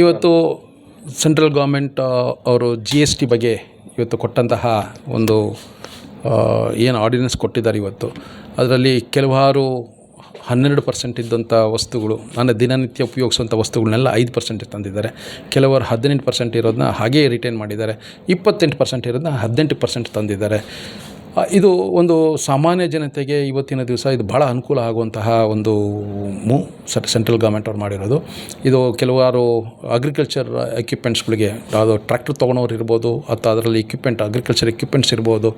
ಇವತ್ತು central government ಅವರು G S T ಬಗ್ಗೆ ಇವತ್ತು ಕೊಟ್ಟಂತಹ ಒಂದು ಏನು ಆರ್ಡಿನೆನ್ಸ್ ಕೊಟ್ಟಿದ್ದಾರೆ ಇವತ್ತು. ಅದರಲ್ಲಿ ಕೆಲವಾರು ಹನ್ನೆರಡು ಪರ್ಸೆಂಟ್ ಇದ್ದಂಥ ವಸ್ತುಗಳು, ಅಂದರೆ ದಿನನಿತ್ಯ ಉಪಯೋಗಿಸುವಂಥ ವಸ್ತುಗಳನ್ನೆಲ್ಲ ಐದು ಪರ್ಸೆಂಟ್ ತಂದಿದ್ದಾರೆ. ಕೆಲವರು ಹದಿನೆಂಟು ಪರ್ಸೆಂಟ್ ಇರೋದನ್ನ ಹಾಗೇ ರಿಟೈನ್ ಮಾಡಿದ್ದಾರೆ. ಇಪ್ಪತ್ತೆಂಟು ಪರ್ಸೆಂಟ್ ಇರೋದನ್ನ ಹದಿನೆಂಟು ಪರ್ಸೆಂಟ್ ತಂದಿದ್ದಾರೆ. ಇದು ಒಂದು ಸಾಮಾನ್ಯ ಜನತೆಗೆ ಇವತ್ತಿನ ದಿವಸ ಇದು ಭಾಳ ಅನುಕೂಲ ಆಗುವಂತಹ ಒಂದು ಮೂ ಸೆಂಟ್ರಲ್ ಗೌರ್ಮೆಂಟ್ ಅವ್ರು ಮಾಡಿರೋದು. ಇದು ಕೆಲವಾರು ಅಗ್ರಿಕಲ್ಚರ್ ಎಕ್ವಿಪ್ಮೆಂಟ್ಸ್ಗಳಿಗೆ ಅದು ಟ್ರ್ಯಾಕ್ಟರ್ ತೊಗೊಳೋರು ಇರ್ಬೋದು, ಅಥವಾ ಅದರಲ್ಲಿ ಎಕ್ವಿಪ್ಮೆಂಟ್ ಅಗ್ರಿಕಲ್ಚರ್ ಎಕ್ವಿಪ್ಮೆಂಟ್ಸ್ ಇರ್ಬೋದು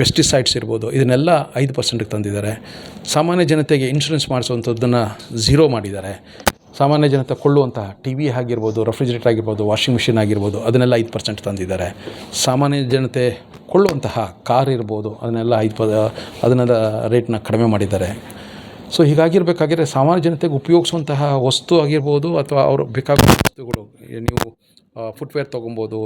ಪೆಸ್ಟಿಸೈಡ್ಸ್ ಇರ್ಬೋದು, ಇದನ್ನೆಲ್ಲ ಐದು ಪರ್ಸೆಂಟಿಗೆ ತಂದಿದ್ದಾರೆ. ಸಾಮಾನ್ಯ ಜನತೆಗೆ ಇನ್ಶೂರೆನ್ಸ್ ಮಾಡಿಸುವಂಥದ್ದನ್ನು ಝೀರೋ ಮಾಡಿದ್ದಾರೆ. ಸಾಮಾನ್ಯ ಜನತೆ ಕೊಳ್ಳುವಂಥ ಟಿ ವಿ ಆಗಿರ್ಬೋದು ರೆಫ್ರಿಜರೇಟರ್ ಆಗಿರ್ಬೋದು ವಾಷಿಂಗ್ ಮಿಷಿನ್ ಆಗಿರ್ಬೋದು ಅದನ್ನೆಲ್ಲ ಐದು ಪರ್ಸೆಂಟ್ ತಂದಿದ್ದಾರೆ. ಸಾಮಾನ್ಯ ಜನತೆ ಕೊಳ್ಳುವಂತಹ ಕಾರ್ ಇರ್ಬೋದು ಅದನ್ನೆಲ್ಲ ಐದು ಪ ಅದನ್ನೆಲ್ಲ ರೇಟ್ನ ಕಡಿಮೆ ಮಾಡಿದ್ದಾರೆ. ಸೊ ಹೀಗಾಗಿರ್ಬೇಕಾಗಿದ್ರೆ ಸಾಮಾನ್ಯ ಜನತೆಗೆ ಉಪಯೋಗಿಸುವಂತಹ ವಸ್ತು ಆಗಿರ್ಬೋದು ಅಥವಾ ಅವರು ಬೇಕಾಗುವ ವಸ್ತುಗಳು ನೀವು ಫುಟ್ವೇರ್ ತೊಗೊಬೋದು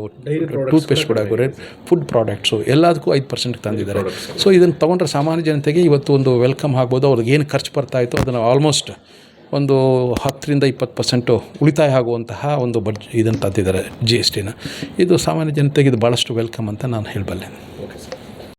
ಟೂತ್ ರೇಟ್ ಫುಡ್ ಪ್ರಾಡಕ್ಟ್ಸು ಎಲ್ಲದಕ್ಕೂ ಐದು ಪರ್ಸೆಂಟ್ ತಂದಿದ್ದಾರೆ. ಸೊ ಇದನ್ನು ತೊಗೊಂಡ್ರೆ ಸಾಮಾನ್ಯ ಜನತೆಗೆ ಇವತ್ತು ಒಂದು ವೆಲ್ಕಮ್ ಆಗ್ಬೋದು ಅವ್ರಿಗೆ ಏನು ಖರ್ಚು ಬರ್ತಾಯಿತ್ತು ಅದನ್ನು ಆಲ್ಮೋಸ್ಟ್ ಒಂದು ಹತ್ತರಿಂದ ಇಪ್ಪತ್ತು ಪರ್ಸೆಂಟು ಉಳಿತಾಯ ಆಗುವಂತಹ ಒಂದು ಬಡ್ಜ್ ಇದನ್ನು ತಂದಿದ್ದಾರೆ ಜಿ ಎಸ್ ಟಿನ ಇದು ಸಾಮಾನ್ಯ ಜನತೆಗೆ ಇದು ಭಾಳಷ್ಟು ವೆಲ್ಕಮ್ ಅಂತ ನಾನು ಹೇಳಬಲ್ಲೆ.